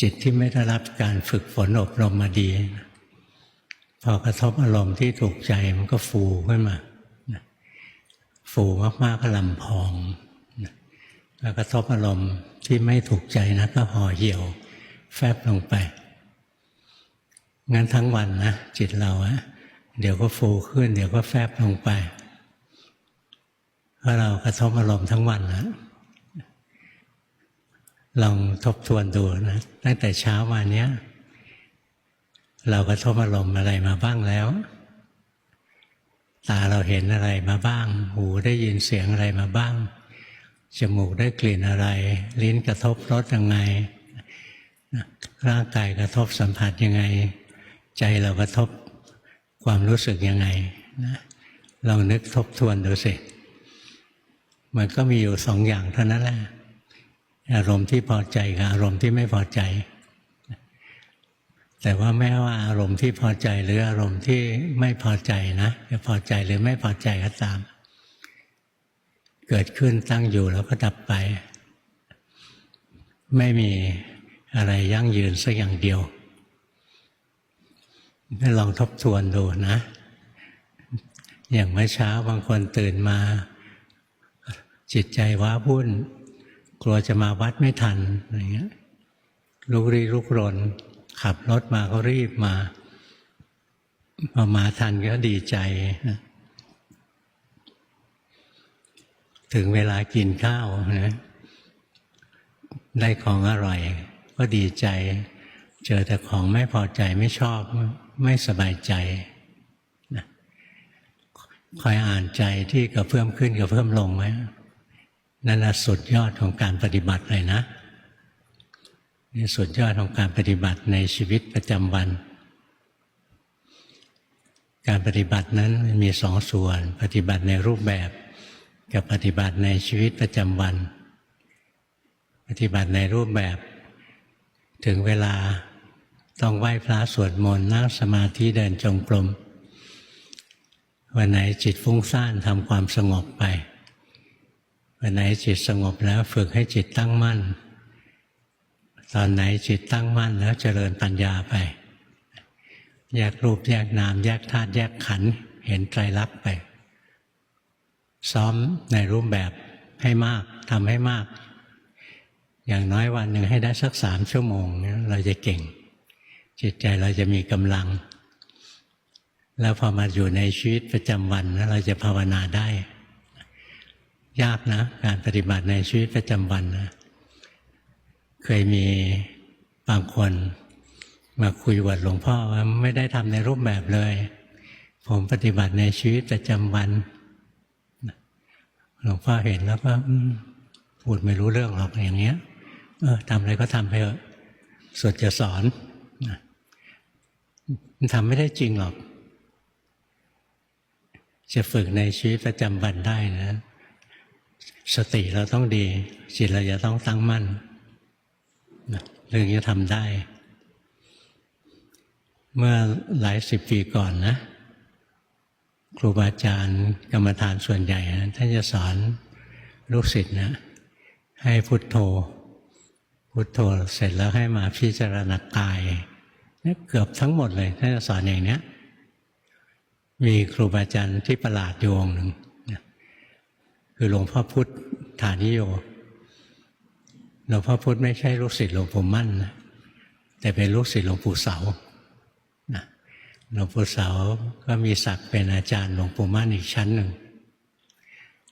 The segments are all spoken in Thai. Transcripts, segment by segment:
จิตที่ไม่ได้รับการฝึกฝนอบรมมาดี พอกระทบอารมณ์ที่ถูกใจมันก็ฟูขึ้นมาฟูมากๆก็ลำพองแล้วกระทบอารมณ์ที่ไม่ถูกใจนะก็ห่อเหี่ยว แฟบลงไป งั้นทั้งวันนะจิตเราอะเดี๋ยวก็ฟูขึ้น เดี๋ยวก็แฟบลงไปเพราะเรากระทบอารมณ์ทั้งวันนะ ลองทบทวนดูนะตั้งแต่เช้ามาเนี้ย เรากระทบอารมณ์อะไรมาบ้างแล้ว ตาเราเห็นอะไรมาบ้าง หูได้ยินเสียงอะไรมาบ้าง จมูกได้กลิ่นอะไร ลิ้นกระทบรสยังไง ร่างกายกระทบสัมผัสยังไง ใจเรากระทบความรู้สึกยังไงนะลองนึกทบทวนดูสิ มันก็มีอยู่สองอย่างเท่านั้นแหละ อารมณ์ที่พอใจกับอารมณ์ที่ไม่พอใจ แต่ว่าแม้ว่าอารมณ์ที่พอใจหรืออารมณ์ที่ไม่พอใจนะจะพอใจหรือไม่พอใจก็ตาม เกิดขึ้นตั้งอยู่แล้วก็ดับไป ไม่มีอะไรยั่งยืนสักอย่างเดียวให้ลองทบทวนดูนะ อย่างเมื่อเช้าบางคนตื่นมา จิตใจว้าวุ่น กลัวจะมาวัดไม่ทันอะไรเงี้ยลุกรีลุกรน ขับรถมาก็รีบมาพอมาทันก็ดีใจนะถึงเวลากินข้าวนะได้ของอร่อย ก็ดีใจ เจอแต่ของไม่พอใจไม่ชอบไม่สบายใจนะคอยอ่านใจที่กระเพื่อมขึ้นกระเพื่อมลงไว้ นั่นละสุดยอดของการปฏิบัติเลยนะนี่สุดยอดของการปฏิบัติในชีวิตประจำวัน การปฏิบัตินั้นมีสองส่วน ปฏิบัติในรูปแบบ กับปฏิบัติในชีวิตประจำวัน ปฏิบัติในรูปแบบ ถึงเวลาต้องไหว้พระสวดมนต์นั่งสมาธิเดินจงกรมวันไหนจิตฟุ้งซ่านทำความสงบไป วันไหนจิตสงบแล้วฝึกให้จิตตั้งมั่น ตอนไหนจิตตั้งมั่นแล้วเจริญปัญญาไป แยกรูปแยกนาม แยกธาตุแยกขันธ์เห็นไตรลักษณ์ไป ซ้อมในรูปแบบให้มากทำให้มาก อย่างน้อยวันหนึ่งให้ได้สักสามชั่วโมงเราจะเก่ง จิตใจเราจะมีกำลัง แล้วพอมาอยู่ในชีวิตประจำวันเราจะภาวนาได้ ยากนะ การปฏิบัติในชีวิตประจำวันนะเคยมีบางคนมาคุยกับหลวงพ่อว่าไม่ได้ทำในรูปแบบเลย ผมปฏิบัติในชีวิตประจำวันหลวงพ่อเห็นแล้วก็พูดไม่รู้เรื่องหรอกอย่างเงี้ย เออทำอะไรก็ทำไปเถอะสวดจะสอนมันทำไม่ได้จริงหรอก จะฝึกในชีวิตประจำวันได้นะ สติเราต้องดี จิตเราจะต้องตั้งมั่นเรื่องนี้ทำได้ เมื่อหลายสิบปีก่อนนะครูบาอาจารย์กรรมฐานส่วนใหญ่ท่านจะสอนลูกศิษย์นะให้พุทโธ พุทโธเสร็จแล้วให้มาพิจารณากายเนี่เกือบทั้งหมดเลยท่านจะสอนอย่างเนี้ยมีครูบาอาจารย์ที่ประหลาดอยู่องหนึ่ง คือหลวงพ่อพุทธฐานิโยหลวงพ่อพุธไม่ใช่ลูกศิษย์หลวงปู่มั่นนะแต่เป็นลูกศิษย์หลวงปู่เสานะหลวงปู่เสาก็มีศักดิ์เป็นอาจารย์หลวงปู่มั่นอีกชั้นหนึ่ง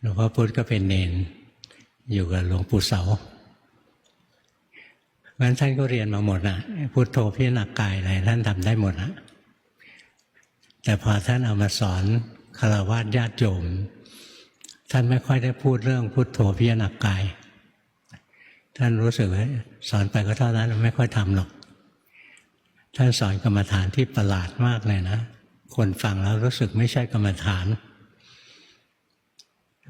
หลวงพ่อพุธก็เป็นเนนอยู่กับหลวงปู่เสาเพราะฉะนั้นท่านก็เรียนมาหมดนะพุทโธพิจารณากายอะไรท่านทำได้หมดนะแต่พอท่านเอามาสอนคารวะญาติโยม ท่านไม่ค่อยได้พูดเรื่องพุทโธพิจารณากาย ท่านรู้สึกว่าสอนไปก็เท่านั้นไม่ค่อยทำหรอก ท่านสอนกรรมฐานที่ประหลาดมากเลยนะ คนฟังแล้วรู้สึกไม่ใช่กรรมฐาน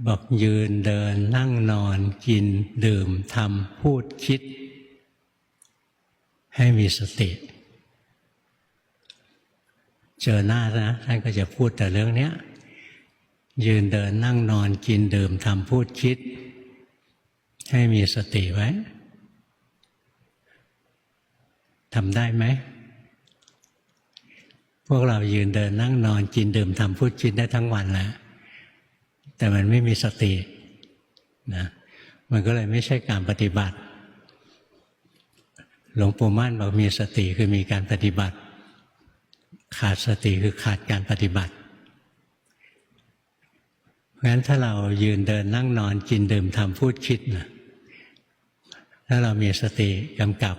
บอกยืนเดิน นั่งนอน กิน ดื่มทำพูดคิด ให้มีสติ เจอหน้านะท่านก็จะพูดแต่เรื่องเนี้ย ยืนเดินนั่งนอนกินดื่มทำพูดคิด ให้มีสติไว้ทำได้ไหม พวกเรายืนเดินนั่งนอนกินดื่มทำพูดคิดได้ทั้งวันแหละแต่มันไม่มีสตินะมันก็เลยไม่ใช่การปฏิบัติ หลวงปู่มั่นบอกมีสติคือมีการปฏิบัติ ขาดสติคือขาดการปฏิบัติ เพราะฉะนั้นถ้าเรายืนเดินนั่งนอนกินดื่มทำพูดคิดนะถ้าเรามีสติกำกับ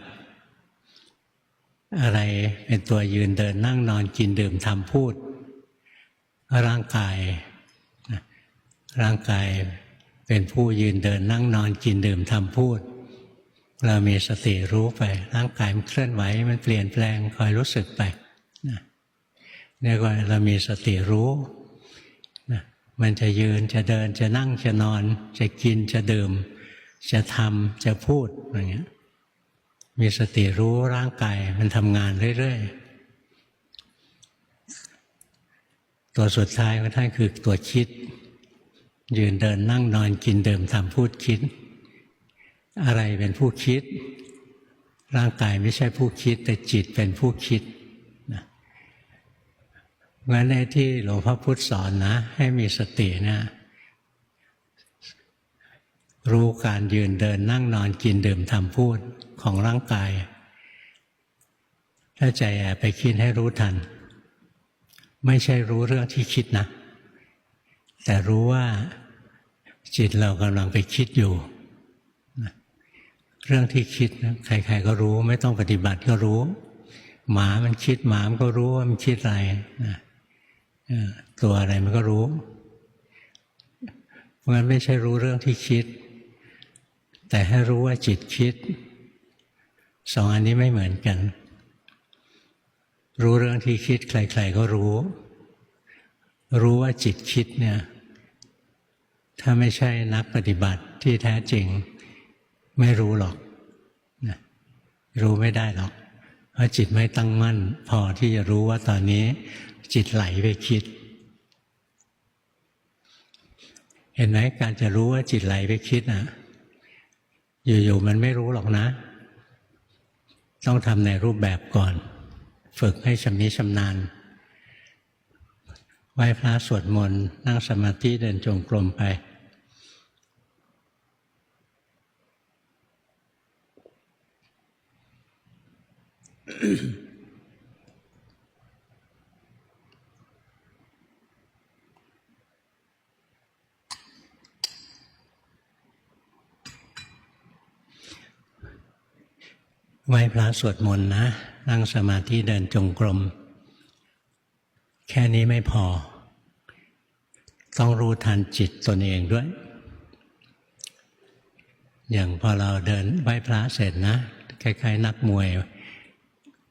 อะไรเป็นตัวยืนเดินนั่งนอนกินดื่มทำพูด ร่างกาย ร่างกายเป็นผู้ยืนเดินนั่งนอนกินดื่มทำพูด เรามีสติรู้ไป ร่างกายมันเคลื่อนไหวมันเปลี่ยนแปลงคอยรู้สึกไปนะเนี่ยก็เรามีสติรู้ มันจะยืนจะเดินจะนั่งจะนอน จะกินจะดื่ม จะทำจะพูดอย่างเงี้ยมีสติรู้ร่างกายมันทำงานเรื่อยๆ ตัวสุดท้ายของท่านคือตัวคิด ยืนเดินนั่งนอนกินดื่มทำพูดคิด อะไรเป็นผู้คิด ร่างกายไม่ใช่ผู้คิด แต่จิตเป็นผู้คิด งั้นในที่หลวงพ่อพุธสอนนะ ให้มีสตินะรู้การยืนเดินนั่งนอนกินดื่มทำพูดของร่างกาย ถ้าใจแอบไปคิดให้รู้ทัน ไม่ใช่รู้เรื่องที่คิดนะ แต่รู้ว่าจิตเรากำลังไปคิดอยู่เรื่องที่คิดนะใครๆก็รู้ ไม่ต้องปฏิบัติก็รู้ หมามันคิดหมามันก็รู้ว่ามันคิดอะไรนะ ตัวอะไรมันก็รู้เพราะงั้นไม่ใช่รู้เรื่องที่คิด แต่ให้รู้ว่าจิตคิดสองอันนี้ไม่เหมือนกัน รู้เรื่องที่คิดใคร ๆ ก็รู้ รู้ว่าจิตคิดเนี่ย ถ้าไม่ใช่นักปฏิบัติที่แท้จริง ไม่รู้หรอกนะรู้ไม่ได้หรอก เพราะจิตไม่ตั้งมั่น พอที่จะรู้ว่าตอนนี้ จิตไหลไปคิด เห็นไหมการจะรู้ว่าจิตไหลไปคิดอะ อยู่ๆมันไม่รู้หรอกนะ ต้องทำในรูปแบบก่อน ฝึกให้ชำนิชำนาญไหว้พระสวดมนต์นั่งสมาธิเดินจงกรมไป ไหว้พระสวดมนต์นะนั่งสมาธิเดินจงกรม แค่นี้ไม่พอ ต้องรู้ทันจิตตนเองด้วย อย่างพอเราเดินไหว้พระเสร็จนะคล้ายๆนักมวย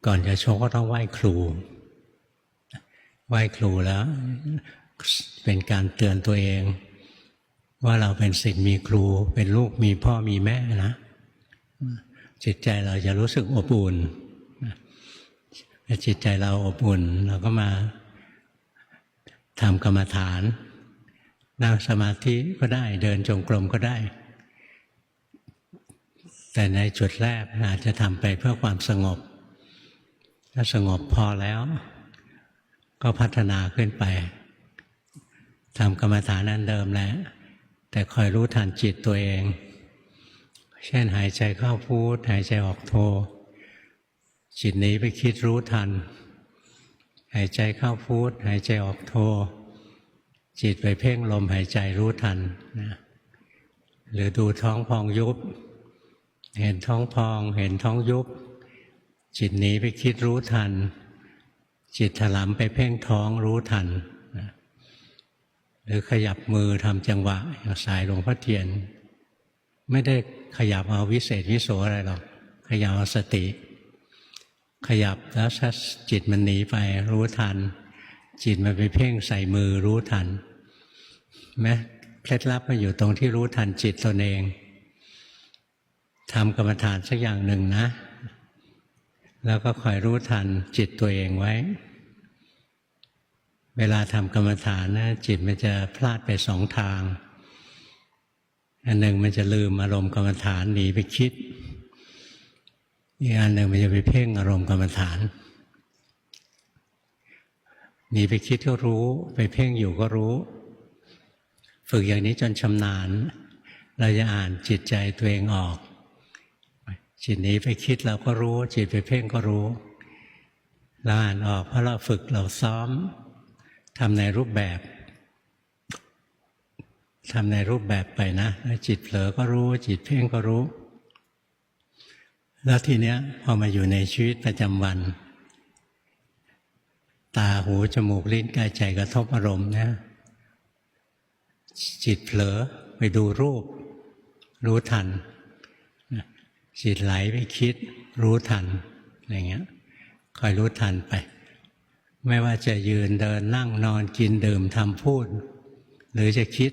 ก่อนจะชกก็ต้องไหว้ครู ไหว้ครูแล้ว เป็นการเตือนตัวเอง ว่าเราเป็นศิษย์มีครู เป็นลูกมีพ่อมีแม่นะ จิตใจเราจะรู้สึกอบอุ่นจิตใจเราอบอุ่นเราก็มาทำกรรมฐาน นั่งสมาธิก็ได้เดินจงกรมก็ได้ แต่ในจุดแรกอาจจะทำไปเพื่อความสงบ ถ้าสงบพอแล้ว ก็พัฒนาขึ้นไปทำกรรมฐานนั้นเดิมแล้วแต่คอยรู้ทันจิตตัวเอง เช่นหายใจเข้าพูดหายใจออกโท จิตหนีไปคิดรู้ทัน หายใจเข้าพูดหายใจออกโท จิตไปเพ่งลมหายใจรู้ทันนะหรือดูท้องพองยุบ เห็นท้องพองเห็นท้องยุบ จิตหนีไปคิดรู้ทัน จิตถลำไปเพ่งท้องรู้ทันนะหรือขยับมือทำจังหวะอย่างสายหลวงพ่อเทียน ไม่ได้ขยับเอาวิเศษวิโสอะไรหรอกขยับเอาสติ ขยับแล้วถ้าจิตมันหนีไปรู้ทัน จิตมันไปเพ่งใส่มือรู้ทันไหมเคล็ดลับมันอยู่ตรงที่รู้ทันจิตตนเองทำกรรมฐานสักอย่างหนึ่งนะ แล้วก็คอยรู้ทันจิตตัวเองไว้ เวลาทำกรรมฐานนะจิตมันจะพลาดไปสองทาง อันหนึ่งมันจะลืมอารมณ์กรรมฐานหนีไปคิด อีกอันหนึ่งมันจะไปเพ่งอารมณ์กรรมฐานหนีไปคิดก็รู้ ไปเพ่งอยู่ก็รู้ ฝึกอย่างนี้จนชำนาญ เราจะอ่านจิตใจตัวเองออก จิตหนีไปคิดเราก็รู้ จิตไปเพ่งก็รู้เราอ่านออกเพราะเราฝึกเราซ้อมทำในรูปแบบ ทำในรูปแบบไปนะจิตเผลอก็รู้ จิตเพ่งก็รู้ แล้วทีเนี้ยพอมาอยู่ในชีวิตประจำวัน ตาหูจมูกลิ้นกายใจกระทบอารมณ์เนี่ยจิตเผลอไปดูรูป รู้ทัน จิตไหลไปคิด รู้ทันอะไรเงี้ยคอยรู้ทันไป ไม่ว่าจะยืนเดินนั่งนอนกินดื่มทำพูด หรือจะคิด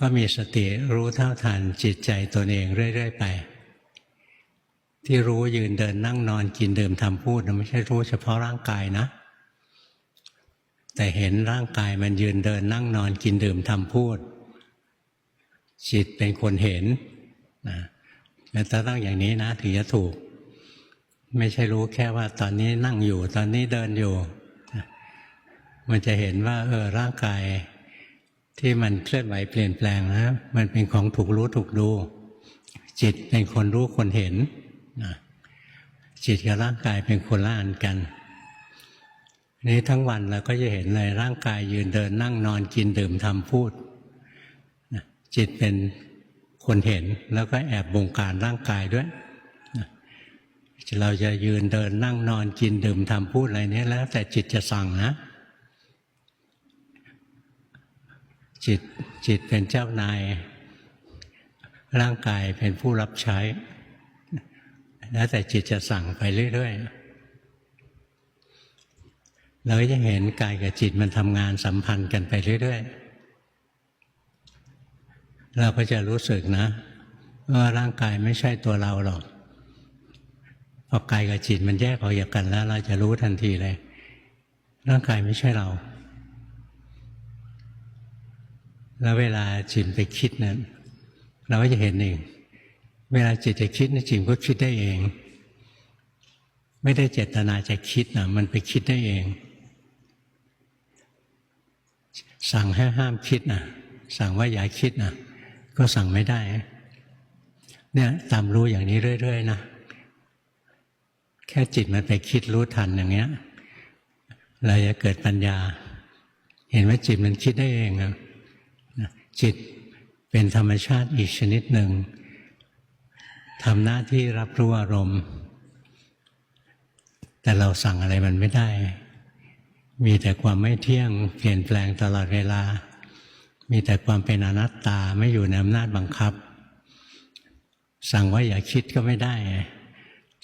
ก็มีสติรู้เท่าทันจิตใจตนเองเรื่อย ๆ ไป ที่รู้ยืนเดินนั่งนอนกินดื่มทำพูดนะไม่ใช่รู้เฉพาะร่างกายนะ แต่เห็นร่างกายมันยืนเดินนั่งนอนกินดื่มทำพูด จิตเป็นคนเห็นนะแล้วต้องอย่างนี้นะถึงจะถูก ไม่ใช่รู้แค่ว่าตอนนี้นั่งอยู่ ตอนนี้เดินอยู่ มันจะเห็นว่า เออร่างกาย ที่มันเคลื่อนไหวเปลี่ยนแปลงนะมันเป็นของถูกรู้ถูกดู จิตเป็นคนรู้คนเห็นนะจิตกับร่างกายเป็นคนละอันกันนี้ทั้งวันเราก็จะเห็นเลยร่างกายยืนเดินนั่งนอนกินดื่มทำพูดนะจิตเป็นคนเห็นแล้วก็แอบบงการร่างกายด้วยนะเราจะยืนเดินนั่งนอนกินดื่มทำพูดอะไรนี้แล้วแต่จิตจะสั่งนะ จิตจิตเป็นเจ้านาย ร่างกายเป็นผู้รับใช้ แล้วแต่จิตจะสั่งไปเรื่อยๆเราจะเห็นกายกับจิตมันทำงานสัมพันธ์กันไปเรื่อยๆ เราก็จะรู้สึกนะว่าร่างกายไม่ใช่ตัวเราหรอกพอกายกับจิตมันแยกออกจากกันแล้ว เราจะรู้ทันทีเลย ร่างกายไม่ใช่เรา แล้วเวลาจิตไปคิดนั้น เราก็จะเห็นเอง เวลาจิตจะคิดนะจิตก็คิดได้เอง ไม่ได้เจตนาจะคิดนะมันไปคิดได้เอง สั่งให้ห้ามคิดนะสั่งว่าอย่าคิดนะก็สั่งไม่ได้ เนี่ยตามรู้อย่างนี้เรื่อยๆนะแค่จิตมันไปคิดรู้ทันอย่างเงี้ยเราจะเกิดปัญญา เห็นว่าจิตมันคิดได้เองนะ จิตเป็นธรรมชาติอีกชนิดหนึ่งทำหน้าที่รับรู้อารมณ์ แต่เราสั่งอะไรมันไม่ได้ มีแต่ความไม่เที่ยงเปลี่ยนแปลงตลอดเวลา มีแต่ความเป็นอนัตตาไม่อยู่ในอำนาจบังคับ สั่งว่าอย่าคิดก็ไม่ได้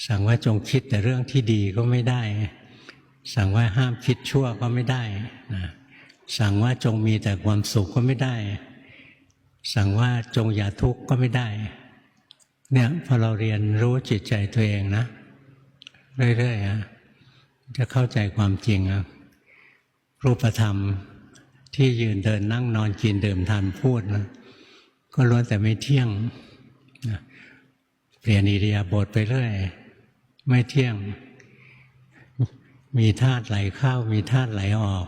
สั่งว่าจงคิดแต่เรื่องที่ดีก็ไม่ได้ สั่งว่าห้ามคิดชั่วก็ไม่ได้นะสั่งว่าจงมีแต่ความสุขก็ไม่ได้ สั่งว่าจงอย่าทุกข์ก็ไม่ได้ เนี่ยพอเราเรียนรู้จิตใจตัวเองนะ เรื่อยๆจะเข้าใจความจริงอะรูปธรรมที่ยืนเดินนั่งนอนกินดื่มทานพูดนะก็ล้วนแต่ไม่เที่ยงเปลี่ยนอิริยาบถไปเรื่อยไม่เที่ยง มีธาตุไหลเข้า มีธาตุไหลออก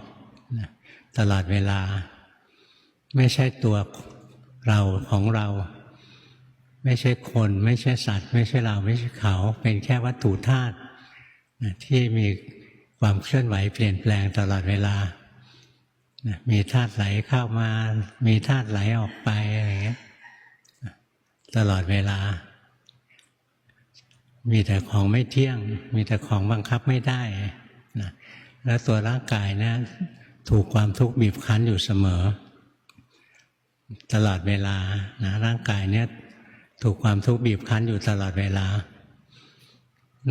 ตลอดเวลา ไม่ใช่ตัว เราของเรา ไม่ใช่คน ไม่ใช่สัตว์ ไม่ใช่เราไม่ใช่เขา เป็นแค่วัตถุธาตุที่มีความเคลื่อนไหวเปลี่ยนแปลงตลอดเวลา มีธาตุไหลเข้ามา มีธาตุไหลออกไปอะไรเงี้ยตลอดเวลา มีแต่ของไม่เที่ยง มีแต่ของบังคับไม่ได้นะแล้วตัวร่างกายเนะี่ยถูกความทุกข์บีบคั้นอยู่เสมอ ตลอดเวลานะร่างกายเนี่ยถูกความทุกข์บีบคั้นอยู่ตลอดเวลา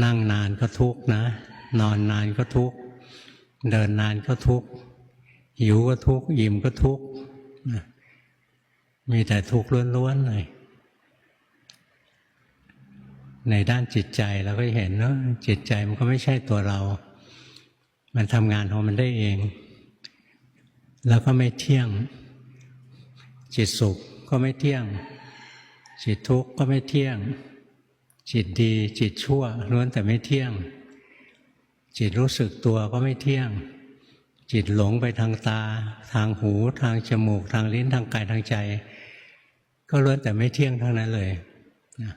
นั่งนานก็ทุกข์นะ นอนนานก็ทุกข์เดินนานก็ทุกข์หิวก็ทุกข์อิ่มก็ทุกข์มีแต่ทุกข์ล้วนๆเลยในด้านจิตใจเราก็เห็นว่าจิตใจมันก็ไม่ใช่ตัวเรา มันทำงานของมันได้เอง แล้วก็ไม่เที่ยง จิตสุขก็ไม่เที่ยง จิตทุกข์ก็ไม่เที่ยง จิตดีจิตชั่วล้วนแต่ไม่เที่ยง จิตรู้สึกตัวก็ไม่เที่ยง จิตหลงไปทางตา ทางหู ทางจมูก ทางลิ้นทางกายทางใจ ก็ล้วนแต่ไม่เที่ยงทั้งนั้นเลยนะ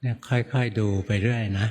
เนี่ยค่อยๆดูไปเรื่อยนะ